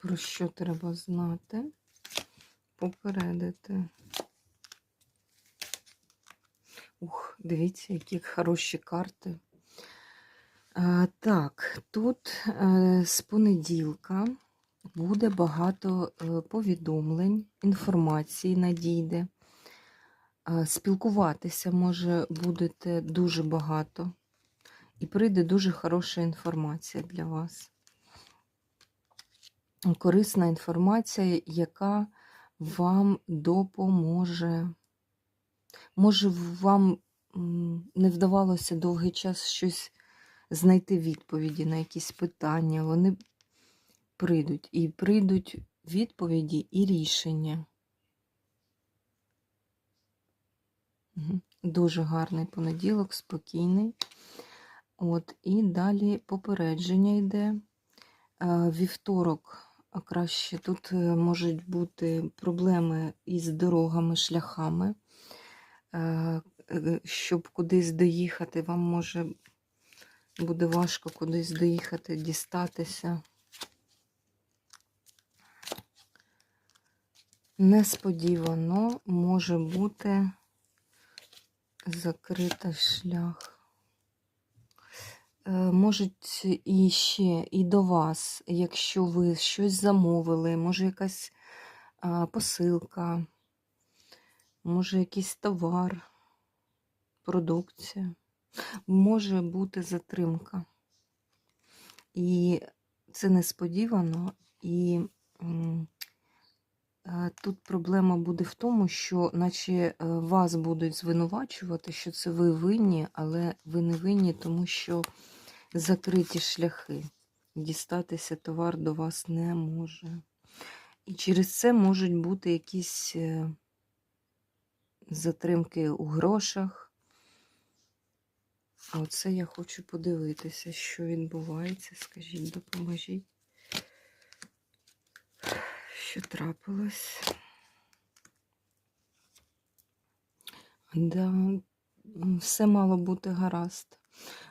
Про що треба знати? Попередити. Ух, дивіться, які хороші карти. А, так, тут е, з понеділка буде багато е, повідомлень, інформації надійде. А, спілкуватися може будете дуже багато. І прийде дуже хороша інформація для вас. Корисна інформація, яка вам допоможе. Може, вам не вдавалося довгий час щось знайти відповіді на якісь питання. Вони прийдуть. І прийдуть відповіді і рішення. Дуже гарний понеділок, спокійний. От, і далі попередження йде. Е, Вівторок а краще тут е, можуть бути проблеми із дорогами, шляхами. Е, е, Щоб кудись доїхати, вам може буде важко кудись доїхати, дістатися. Несподівано може бути закритий шлях. Е, Можуть і ще і до вас, якщо ви щось замовили, може якась посилка, може якийсь товар, продукція, може бути затримка. І це несподівано, і тут проблема буде в тому, що наче е, вас будуть звинувачувати, що це ви винні, але ви не винні, тому що закриті шляхи. Дістатися товар до вас не може. І через це можуть бути якісь е, затримки у грошах. А оце я хочу подивитися, що відбувається. Скажіть, допоможіть. Що трапилось? Да, все мало бути гаразд.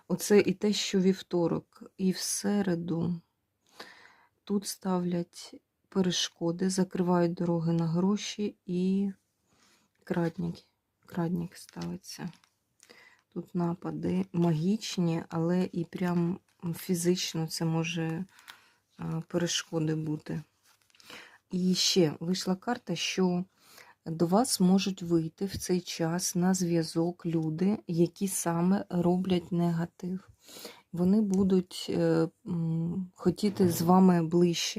Оце і те, що вівторок, і в середу тут ставлять перешкоди, закривають дороги на гроші і крадник, крадник ставиться. Тут напади магічні, але і прям фізично це може перешкоди бути. І ще вийшла карта, що до вас можуть вийти в цей час на зв'язок люди, які саме роблять негатив. Вони будуть е, хотіти з вами ближче.